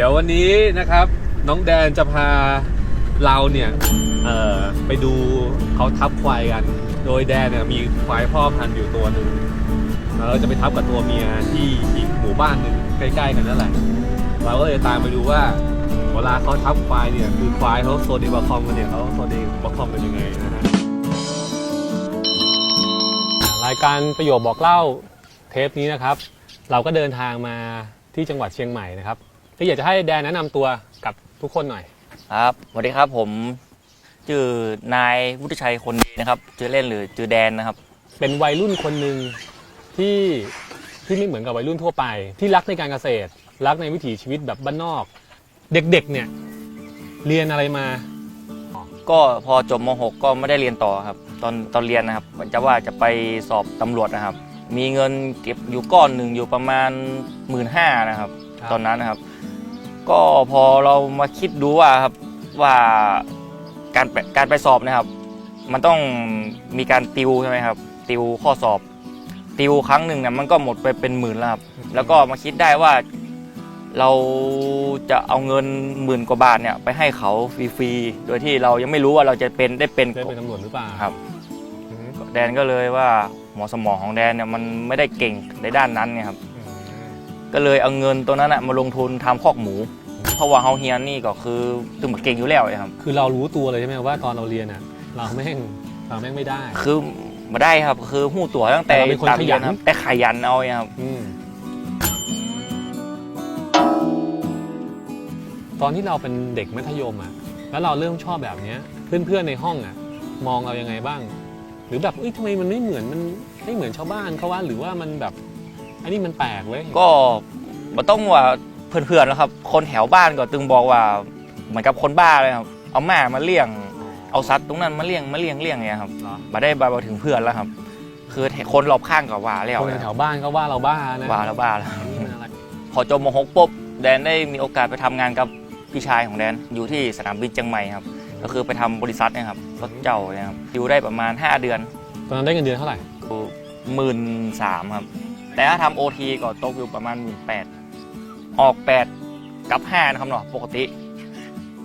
ดี๋ยววันนี้นะครับ น้องแดนจะพาเราเนี่ยไปดูเขาทับควายกัน โดยแดนเนี่ยมีควายพ่อพันธุ์อยู่ตัวหนึ่งแล้วเราจะไปทับกับตัวเมียที่อีกหมู่บ้านหนึ่งใกล้ๆกันนั่นแหละเราก็เลยตามไปดูว่าเวลาเขาทับควายเนี่ยคือควายเขาโซเดบาคอมกันเนี่ยเขาโซเดบาคอมเป็นยังไงนะฮะรายการประโยชน์บอกเล่าเทปนี้นะครับ เราก็เดินทางมาที่จังหวัดเชียงใหม่นะครับ ก็อยากจะให้แดนแนะนำตัวกับทุกคนหน่อย ครับสวัสดีครับผมชื่อนายวุฒิชัยคนดีนะครับชื่อเล่นหรือชื่อแดนนะครับ เป็นวัยรุ่นคนหนึ่งที่ที่ไม่เหมือนกับวัยรุ่นทั่วไป ที่รักในการเกษตร รักในวิถีชีวิตแบบบ้านนอก เด็กๆเนี่ยเรียนอะไรมา ก็พอจบม .6 ก็ไม่ได้เรียนต่อครับ ตอนตอนเรียนนะครับจะว่าจะไปสอบตำรวจนะครับ มีเงินเก็บอยู่ก้อนหนึ่งอยู่ประมาณหมื่นห้านะครับ ครับ ตอนนั้นนะครับ ก็พอเรามาคิดดูว่าครับว่าการไปการไปสอบนะครับ มันต้องมีการติวใช่ไหมครับ ติวข้อสอบ ติวครั้งหนึ่งเนี่ยมันก็หมดไปเป็นหมื่นแล้วครับ แล้วก็มาคิดได้ว่าเราจะเอาเงินหมื่นกว่าบาทเนี่ยไปให้เขาฟรีๆโดยที่เรายังไม่รู้ว่าเราจะเป็นได้เป็นได้เป็นตำรวจหรือเปล่าครับ อืมแดนก็เลยว่าหมอสมองของแดนเนี่ยมันไม่ได้เก่งในด้านนั้นเนี่ยครับ ก็เลยเอาเงินตัวนั้นนะมาลงทุนทำคอกหมู เพราะว่าเฮาเฮียนนี่ก็คือตึงมาเก่งอยู่แล้วเลยครับ คือเรารู้ตัวเลยใช่ไหมว่าตอนเราเรียนอะเราแม่งเราแม่งไม่ได้ คือมาได้ครับ คือหู้ตัวตั้งแต่แต่เราเป็นคนตามขยัน เรีครับแต่ขยันเอาเนี่ยครับ อืมตอนที่เราเป็นเด็กมัธยมอะ แล้วเราเริ่มชอบแบบเนี้ย เพื่อนๆในห้องอะ มองเรายังไงบ้าง หรือแบบเอ้ยทำไมมันไม่เหมือนมันไม่เหมือนชาวบ้านเขาว่าหรือว่ามันแบบอันนี้มันแปลกเว้ยก็มาต้องว่า เพื่อนๆแล้วครับ คนแถวบ้านก็ตึงบอกว่าเหมือนกับคนบ้าเลยครับ เอาหมามาเลี้ยง เอาสัตว์ตรงนั้นมาเลี้ยงมาเลี้ยงเลี้ยงเนี่ยครับเหรอมาได้มาถึงเพื่อนแล้วครับ คือคนรอบข้างก็ว่าแล้วคนนะแถครับวบ้านก็ว่าเราบ้านะว่าแล้วบ้าแล้วนี่มันอะไรพอจบม .6 ปุ๊บแดนได้มีโอกาสไปทำงานกับพี่ชายของแดนอยู่ที่สนามบินเชียงใหม่ครับ ก็คือไปทำบริษัทเนะครับรถเจ้าเนี่ยครับอยู่ได้ประมาณ 5 เดือน ตอนนั้นได้เงินเดือนเท่าไหร่คือหมื่นสามครับ แต่ถ้าทำโอทีก็ตกอยู่ประมาณหมื่นแปด ออก 8 กับ 5 นะครับเนาะปกติ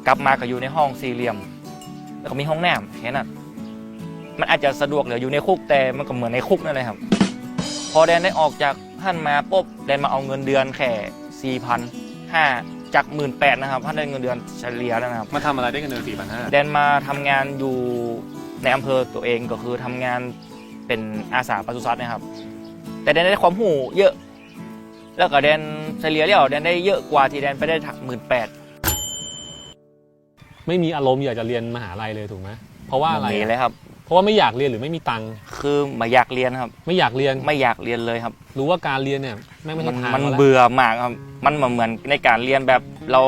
กลับมาก็อยู่ในห้องสี่เหลี่ยม แล้วก็มีห้องน้ำแค่นั้นมันอาจจะสะดวกเหลืออยู่ในคุกแต่มันก็เหมือนในคุกนั่นเลยครับ พอแดนได้ออกจากท่านมาปุ๊บแดนมาเอาเงินเดือนแค่สี่พันห้าจากหมื่นแปดนะครับท่านได้เงินเดือนเฉลี่ยแล้วนะครับ มาทำอะไรได้เงินเดือนสี่พันห้าแดนมาทำงานอยู่ในอำเภอตัวเองก็คือทำงานเป็นอาสาปศุสัตว์นะครับ แต่แดนได้ความหูเยอะ แล้วก็แดน เฉลี่ยแล้วแดนได้เยอะกว่าที่แดนไปได้หมื่นแปดไม่มีอารมณ์อยากจะเรียนมหาลัยเลยถูกไหมเพราะว่าอะไรมีอะเลยครับ เพราะว่าไม่อยากเรียนหรือไม่มีตังค์คือไม่อยากเรียนครับ ไม่อยากเรียนไม่อยากเรียนเลยครับ รู้ว่าการเรียนเนี่ยแม่งไม่มัใช่นทางมันเราแล้วเบื่อมากครับ มันเหมือนในการเรียนแบบเรา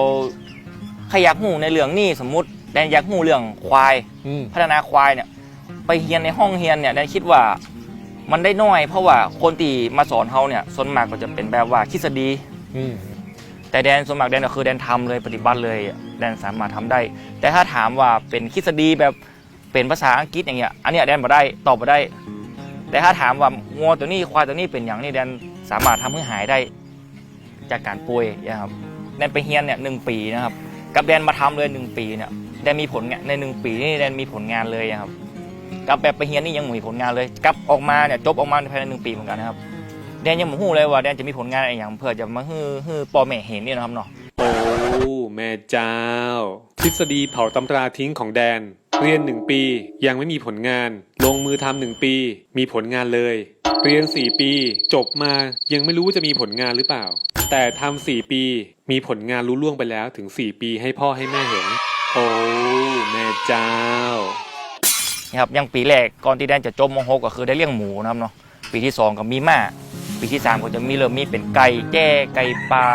ขยักหูในเรื่องนี่สมมุติแดนอยากหูเรื่องควายอืมพัฒนาควายเนี่ย ไปเรียนในห้องเรียนเนี่ยแดนคิดว่ามันได้น้อย เพราะว่าคนที่มาสอนเขาเนี่ยส่วนมากก็จะเป็นแบบว่าทฤษฎีอืม แต่แดนส่วนมากแดนก็คือแดนทำเลยปฏิบัติเลยแดนสามารถทำได้ แต่ถ้าถามว่าเป็นทฤษฎีแบบเป็นภาษาอังกฤษอย่างเงี้ยอันนี้แดนบ่ได้ตอบบ่ได้ แต่ถ้าถามว่างัวตัวนี้ควายตัวนี้เป็นอย่างนี้แดนสามารถทำให้หายได้ จากการป่วยนะครับแดนไปเฮียนเนี่ยหนึ่งปีนะครับ กับแดนมาทำเลยหนึ่งปีเนี่ยแดนมีผลงานในหนึ่งปีนี่แดนมีผลงานเลยนะครับกับแบบไปเฮียนนี่ยังม่มีผลงานเลยกับออกมาเนี่ยจบออกมาภายในหนึ่งปีเหมือนกันนะครับ แดนยังไม่รู้เลยว่าแดนจะมีผลงานอะไรอย่างเพื่อจะมาฮือฮือปอแม่เห็นเนี่ยนะครับเนาะโอ้แม่เจ้า ทฤษฎีเผาตำราทิ้งของแดน เรียนหนึ่งปียังไม่มีผลงาน ลงมือทำหนึ่งปี มีผลงานเลย เรียนสี่ปี จบมายังไม่รู้ว่าจะมีผลงานหรือเปล่า แต่ทำสี่ปี มีผลงานรู้ล่วงไปแล้วถึงสี่ปีให้พ่อให้แม่เห็น โอ้แม่เจ้านะครับอยังปีแรกก่อนที่แดนจะจบม .6 ก็คือได้เลี้ยงหมูนะครับเนาะปีที่สองก็มีม้า ปีที่สามก็จะมีเริ่มมีเป็นไก่แจ้ไก่ปลา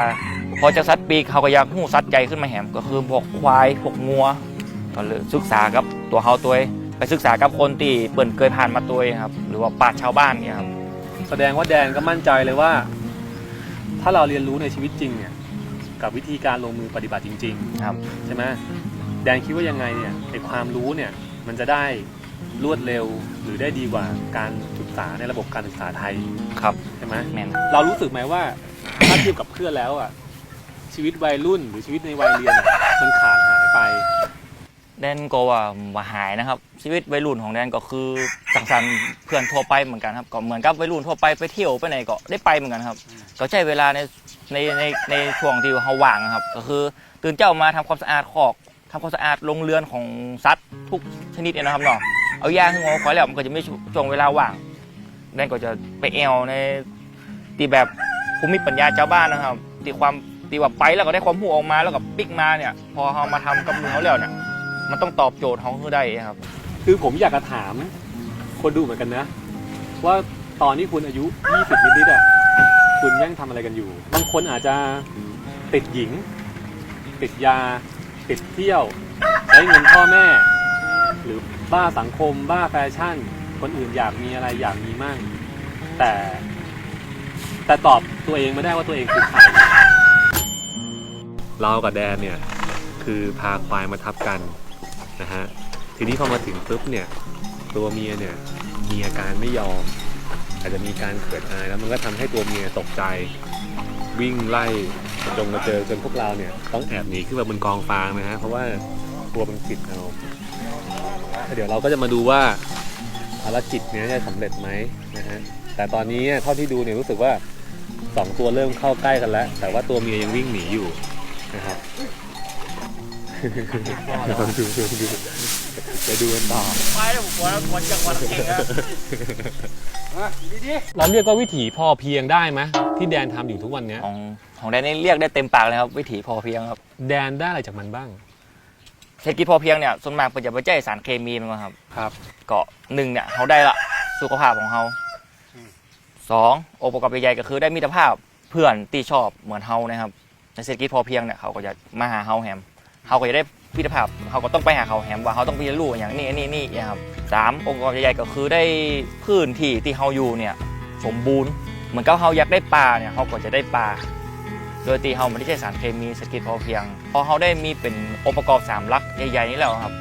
พอจะซัดปีกเขาก็อยากหู้ซัดใจขึ้นมาแหมก็คือพวกควายพวกงัวก็เลยศึกษากับตัวเขาตัวไปศึกษากับคนที่เปิ่นเคยผ่านมาตัวครับ หรือว่าปราชญ์ชาวบ้านเนี่ยครับแสดงว่าแดนก็มั่นใจเลยว่า ถ้าเราเรียนรู้ในชีวิตจริงเนี่ยกับวิธีการลงมือปฏิบัติจริง ๆ ครับใช่ไหมแดนคิดว่ายังไงเนี่ยไอความรู้เนี่ยมันจะได้รวดเร็วหรือได้ดีกว่าการ ษาในระบบการศึกษาไทยครับใช่ไหมแม่นเรารู้สึกไหมว่าถ้าเทียบกับเพื่อนแล้วอะชีวิตวัยรุ่นหรือชีวิตในวัยเรียนอะมันขาดหายไป แดนก็ว่ามาหายนะครับ ชีวิตวัยรุ่นของแดนก็คือสังสรรค์เพื่อนทั่วไปเหมือนกันครับก็เหมือนกับวัยรุ่นทั่วไปไปเที่ยวไปไหนก็ได้ไปเหมือนกันครับ ก็ใช้เวลาในในในในช่วงที่เขาว่างนะครับ ก็คือตื่นเจ้ามาทำความสะอาดคอกทำความสะอาดโรงเรือนของสัตว์ทุกชนิดเนี่ยนะครับเนาะเอายาขึ้นหัวคอยแล้วมันก็จะไม่ช่วงเวลาว่าง แดนก็จะไปแอวในที่แบบภูมิปัญญาชาวบ้านนะครับที่ความที่ว่าไปแล้วก็ได้ความรู้ออกมาแล้วก็ปิกมาเนี่ย พอเขามาทำกับมือเขาแล้วเนี่ย มันต้องตอบโจทย์เขาได้ครับ คือผมอยากจะถาม คนดูเหมือนกันนะ ว่าตอนที่คุณอายุ 20 นิดๆอะคุณแม่งทำอะไรกันอยู่ บางคนอาจจะติดหญิง ติดยา ติดเที่ยวใช้เงินพ่อแม่ หรือบ้าสังคม บ้าแฟชั่น คนอื่นอยากมีอะไรอยากมีมั่งแต่ แต่ตอบตัวเองไม่ได้ว่าตัวเองคือใครเรากับแดนเนี่ยคือพาควายมาทับกันนะฮะทีนี้พอมาถึงปุ๊บเนี่ย ตัวเมียเนี่ยมีอาการไม่ยอม อาจจะมีการเขินอายแล้วมันก็ทำให้ตัวเมียตกใจ วิ่งไล่จงมาเจอจนพวกเราเนี่ยต้องแอบหนีขึ้นมาบนกองฟางนะฮะเพราะว่ากลัวมันผิดเราเดี๋ยวเราก็จะมาดูว่า ภารกิจเนี้ยจะสำเร็จไหมนะฮะแต่ตอนนี้เท่าที่ดูเนี่ยรู้สึกว่าสองตัวเริ่มเข้าใกล้กันแล้ว แต่ว่าตัวเมียยังวิ่งหนีอยู่นะครับดูดูดูจะดูกันต่อไปแล้วผมกลัวกลัวจะกลัวเองครับเราเรียกว่าวิถีพอเพียงได้ไหมที่แดนทำอยู่ทุกวันเนี้ยของของแดนนี่เรียกได้เต็มปากเลยครับ วิถีพอเพียงครับ แดนได้อะไรจากมันบ้าง เศรษฐกิจพอเพียงเนี่ยส่วนมากเป็นจะไปใช้สารเคมีมันครับ ครับ ก็หนึ่งเนี่ยเขาได้ละสุขภาพของเขาอืม สององค์ประกอบใหญ่ๆก็คือได้มิตรภาพเพื่อนที่ชอบเหมือนเฮานะครับในเศรษฐกิจพอเพียงเนี่ยเขาก็จะมาหาเฮาแฮมเขาก็จะได้มิตรภาพเขาก็ต้องไปหาเขาแฮมว่าเขาต้องไปเรียนรู้อย่างนี้นี่นี่นะครับสามองค์ประกอบใหญ่ๆก็คือได้พื้นที่ที่เฮาอยู่เนี่ยสมบูรณ์ เหมือนกับเฮาอยากได้ปลาเนี่ยเขาก็จะได้ปลา โดยตีเฮาไม่ได้ใช้สารเคมีเศรษฐกิจพอเพียง พอเขาได้มีเป็นองค์ประกอบสามหลักใหญ่ๆนี้แล้วครับ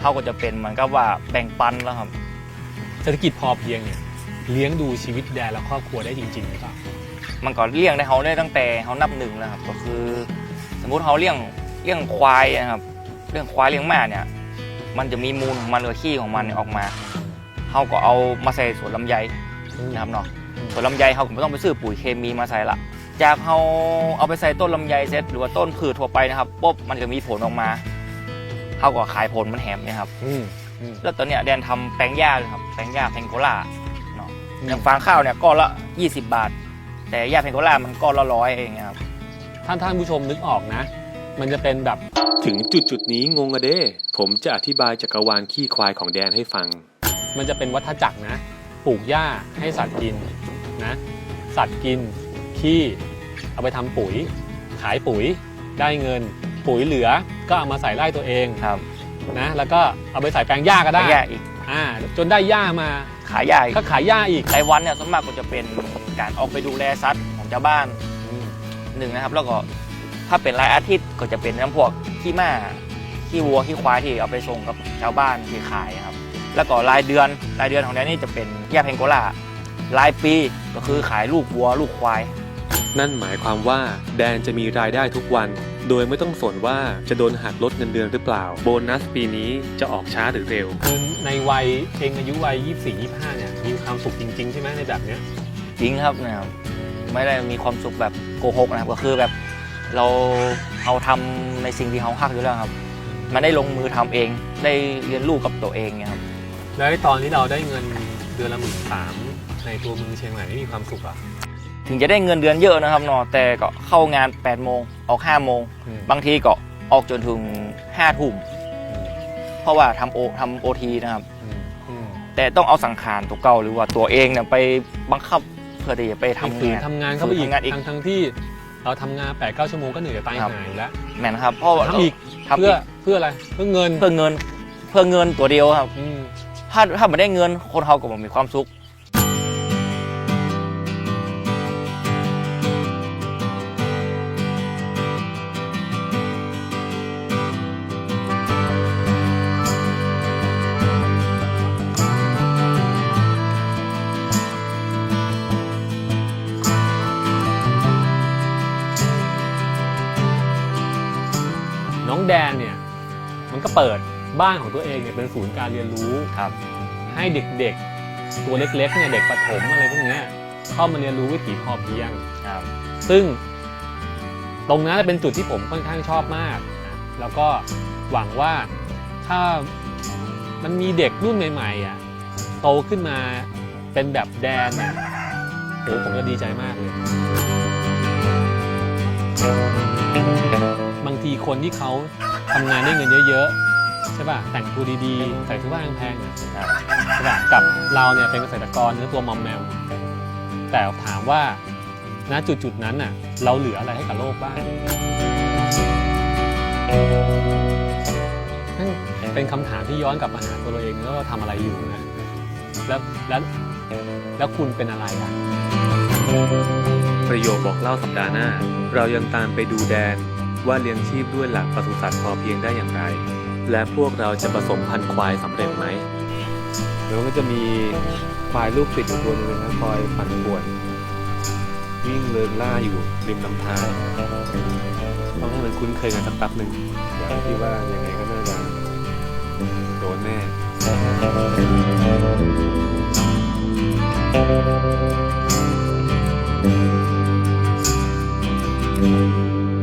เขาก็จะเป็นเหมือนกับว่าแบ่งปันแล้วครับ เศรษฐกิจพอเพียงเนี่ยเลี้ยงดูชีวิตแดนและครอบครัวได้จริงๆหรือเปล่ามันก็เลี้ยงได้เขาได้ตั้งแต่เขานับหนึ่งแล้วครับก็คือ สมมุติเขาเลี้ยงเลี้ยงควายนะครับเลี้ยงควายเลี้ยงม้าเนี่ยมันจะมีมูลของมันหรือขี้ของมันเนี่ยออกมาเขาก็เอามาใส่สวนลำไยนะครับเนาะสวนลำไยเขาก็ไม่ต้องไปซื้อปุ๋ยเคมีมาใส่ละ จากเขาเอาไปใส่ต้นลำไยเสร็จหรือว่าต้นพืชทั่วไปนะครับปุ๊บมันจะมีผลออกมาเขาก็ขายผลมันแหมเนี่ยครับอืมอืม แล้วตอนเนี้ยแดนทำแปลงหญ้าเลยครับแปลงหญ้าแพงโกล่าเนาะอย่างฟางข้าวเนี่ยก้อนละ 20 บาท แต่หญ้าแพงโกล่ามันก้อนละร้อยเองครับ ท่านท่านผู้ชมนึกออกนะ มันจะเป็นแบบถึงจุดจุดนี้งงอะเด้ ผมจะอธิบายจักรวาลขี้ควายของแดนให้ฟัง มันจะเป็นวัฏจักรนะ ปลูกหญ้าให้สัตว์กินนะ สัตว์กิน ขี้เอาไปทำปุ๋ย ขายปุ๋ยได้เงิน ปุ๋ยเหลือก็เอามาใส่ไร่ตัวเองครับนะแล้วก็เอาไปใส่แปลงหญ้าก็แปลได้งหญ้าอีกอ่าจนได้หญ้ามาขายหญ้าอีกก็ขายหญ้าอีกรายวันเนี่ยส่วนมากก็จะเป็นการออกไปดูแลสัตว์ของชาวบ้านหนึ่งนะครับ แล้วก็ถ้าเป็นรายอาทิตย์ก็จะเป็นน้ำพวกขี้ม้าขี้วัวขี้ควายที่เอาไปส่งกับชาวบ้านที่ขายครับ แล้วก็รายเดือนรายเดือนของแดนนี่จะเป็นหญ้าแพงโกล่ารายปีก็คือขายลูกวัว ลูกควาย นั่นหมายความว่าแดนจะมีรายได้ทุกวัน โดยไม่ต้องสนว่าจะโดนหักลดเงินเดือนหรือเปล่า โบนัสปีนี้จะออกช้าหรือเร็วคือในวัยเองอายุวัย 24 25 เนี่ย มีความสุขจริง ๆ ใช่ไหมในแบบเนี้ย จริงครับนะครับไม่ได้มีความสุขแบบโกหกนะครับก็คือแบบเราเอาทำในสิ่งที่เขาฮักอยู่แล้วครับ มันได้ลงมือทำเองได้เรียนรู้กับตัวเองเนี่ยครับแล้วไอ้ตอนที่เราได้เงินเดือนละหมื่นสามในตัวเมืองเชียงใหม่ไม่มีความสุขอะ ถึงจะได้เงินเดือนเยอะนะครับเนาะแต่ก็เข้างาน8โมงออก5โมงอืม บางทีก็ออกจนถึง5ทุ่มเพราะว่าทำโอทำโอทีนะครับ อืมอืมแต่ต้องเอาสังขารตัวเก่าหรือว่าตัวเองเนี่ยไปบังคับเพื่อที่จะไปทำฝืนงาน ทำงานเข้าไปอีกฝืนทำงานอีกทั้งทั้งที่เราทำงาน8ปดเชั่วโมงก็เหนื่อยจะตายครับ หายอยู่แล้วแม่นครับเพราะว่าทำอีกทำเพื่อีอกเพื่ออะไรเพื่อเงินเพื่อเงินเพื่อเงินตัวเดียวครับ อืมถ้าถ้าไม่ได้เงินคนเขาก็บ่มีความสุข เปิดบ้านของตัวเองเนี่ยเป็นศูนย์การเรียนรู้ครับ ให้เด็กๆ ตัวเล็กๆเนี่ยเด็กประถมอะไรพวกเนี้ยเข้ามาเรียนรู้วิถีพอเพียงครับ ซึ่งตรงนั้นเป็นจุดที่ผมค่อนข้างชอบมากนะแล้วก็หวังว่าถ้ามันมีเด็กรุ่นใหม่ๆอะโตขึ้นมาเป็นแบบแดนเนี่ยโหผมจะดีใจมากเลย บางทีคนที่เขา ทำงานได้เงินเยอะๆใช่ป่ะแต่งตัวดีๆใส่เสื้อผ้าแพงๆอะใช่ป่ะกับเราเนี่ยเป็นเกษตรกรเนื้อตัวมอมแมมแต่ถามว่าณจุดๆนั้นน่ะเราเหลืออะไรให้กับโลกบ้างเป็นคำถามที่ย้อนกลับมาหาตัวเราเองว่าเราทำอะไรอยู่นะแล้วแล้วแล้วคุณเป็นอะไรอะประโยคบอกเล่าสัปดาห์หน้า เรายังตามไปดูแดน ว่าเลี้ยงชีพด้วยหลักปศุสัตว์พอเพียงได้อย่างไร และพวกเราจะผสมพันธุ์ควายสำเร็จไหมแล้วก็จะมีควายลูกติดอยู่ตัวหนึงนะคอยปั่นป่วน วิ่งเลินล่าอยู่ริมลำธารต้องให้มันคุ้นเคยกันสักแป๊บหนึ่งอย่างที่ว่ายังไงก็น่าจะโดนแน่เ